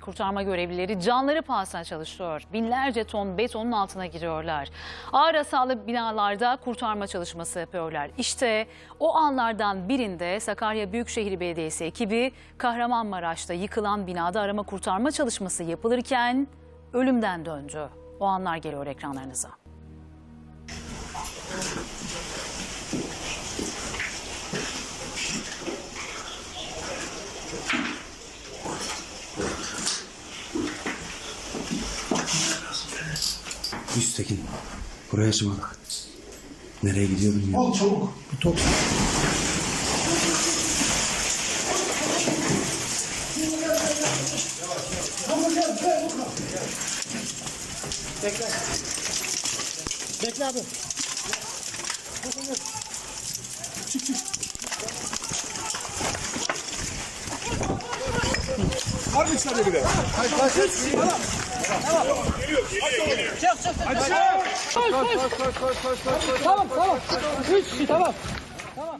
Kurtarma görevlileri canları pahasına çalışıyor. Binlerce ton betonun altına giriyorlar. Ağır hasarlı binalarda kurtarma çalışması yapıyorlar. İşte o anlardan birinde Sakarya Büyükşehir Belediyesi ekibi Kahramanmaraş'ta yıkılan binada arama kurtarma çalışması yapılırken ölümden döndü. O anlar geliyor ekranlarınıza. Üsttekin. Buraya bak. Nereye gidiyor bilmiyorum. Al çabuk. Bu top. Bekle abi. Var mı içeride bile? Hayır, hayır, hayır. Tamam. Geliyor, geliyor, geliyor. Çık, çık, çık. Hadi, koş, koş, koş, koş, koş, koş, koş. Tamam, tamam. Üç, tamam. Tamam.